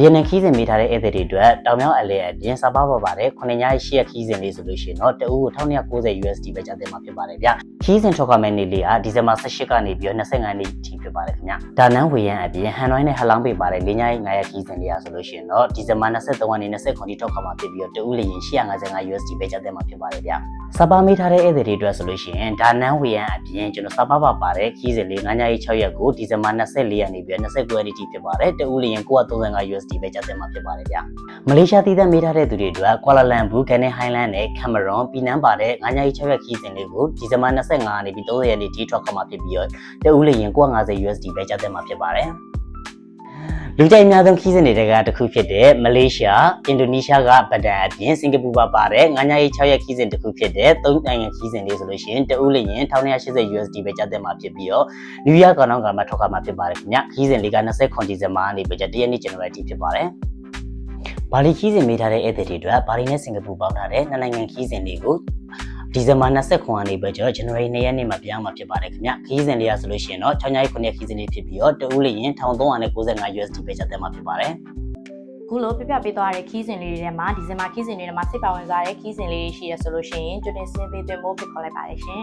ဗီယက်နမ်ခီးစဉ်မိထားတဲ့ဧည့်သည်တွေအတွက်တောင်မြောက်အလဲအပြင်စပါပါပါတယ်ခုနှစ်ညရှိရခီးစဉ်လေးဆိုလို့ရှိရင်တော့တအူးကို1290 USD ပဲကျတဲ့မှာဖြစ်ပါတယ်ဗျခီးစဉ်ထွက်ခွာမဲ့နေ့လေးကဒီဇင်ဘာ18ကနေပြီးတော့25နေ့ထိဖြစ်ပါတယ်ခင်ဗျဒါနန်းဝေရန်အပြင်ဟန်နွိုင်းနဲ့ဟလောင်းပေးပါတယ်၄ည9ရက်ခီးစဉ်လေးရဆိုလို့ရှိရင်တော့ဒီဇင်ဘာ23ကနေ29ထိထွက်ခွာမှာဖြစ်ပြီးတော့တအူးလေးရင်855 USD ပဲကျတဲ့မှာဖြစ်ပါတယ်ဗျ စပါမိထားတဲ့ဧည့်သည်တွေအတွက်ဆိုလို့ရှိရင်ဒါနန်းဝေရန်အပြင်ကျွန်တော်စပါပါပါတယ်ခီးစဉ်လေး9ည6ရက်ကိုဒီဇင်ဘာ24ရက်နေပြီးတော့29ရက်နေ့ထိဖြစ်ပါတယ်တအူးလေးရင်935 USD ပဲကျတဲ့မှာဖြစ်ပါတယ်ဗျမလေးရှားတည်တဲ့မိထားတဲ့သူတွေအတွက်ကွာလာလမ်ဘူကန်နဲ့ဟိုင်းလန်းနဲ့ကင်မရွန်ပြည်နန်းပါတဲ့9ည6ရက်ခီးစဉ်လေးကိုဒီဇင်ဘာ25ကနေပြီး30ရက်နေ့ထိထွက်ခွာမှာဖြစ်ပြီးတော့တအူးလေးရင်950 USD ပဲကျတဲ့မှာဖြစ်ပါတယ် လူကြိုက်အများဆုံးခီးစဉ်တွေကတစ်ခုဖြစ်တဲ့မလေးရှားအင်ဒိုနီးရှားကဗဒန်အပြင်စင်ကာပူပါပါတယ်9ည6ရက်ခီးစဉ်တစ်ခုဖြစ်တဲ့3နိုင်ငံခီးစဉ်လေးဆိုလို့ရှိရင်တအူးလေးရင်1980 USD ပဲကျတဲ့မှာဖြစ်ပြီးတော့နယူးယောက်ကောင်ကမှထွက်ခွာမှာဖြစ်ပါတယ်ခင်ဗျခီးစဉ်လေးက29ဒီဇင်ဘာကနေပြီးတော့1ရက်နေ့ဇန်နဝါရီထိဖြစ်ပါတယ်ဘာလီခီးစဉ်မိထားတဲ့ဧည့်သည်တွေအတွက်ဘာလီနဲ့စင်ကာပူပေါင်းထားတဲ့နှစ်နိုင်ငံခီးစဉ်တွေကို ဒီဇင်ဘာ29ကနေပဲကျွန်တော်ဇန်နဝါရီ2ရက်နေ့မှာပြောင်းမှာဖြစ်ပါတယ်ခင်ဗျခီးစဉ်လေးရဆိုလို့ရှိရင်တော့6ည9ရက်ခီးစဉ်လေးဖြစ်ပြီးတော့တအူးလေးရင်1395 USD ပဲကျတဲ့မှာဖြစ်ပါတယ်ခုလိုပြပြပေးသွားတဲ့ခီးစဉ်လေးတွေထဲမှာဒီဇင်ဘာခီးစဉ်တွေထဲမှာစိတ်ပါဝင်စားတဲ့ခီးစဉ်လေးတွေရှိရဆိုလို့ရှိရင်ကျွတ်တင်စင်းပေးသွင်းဖို့ဖိတ်ခေါ်လိုက်ပါတယ်ရှင်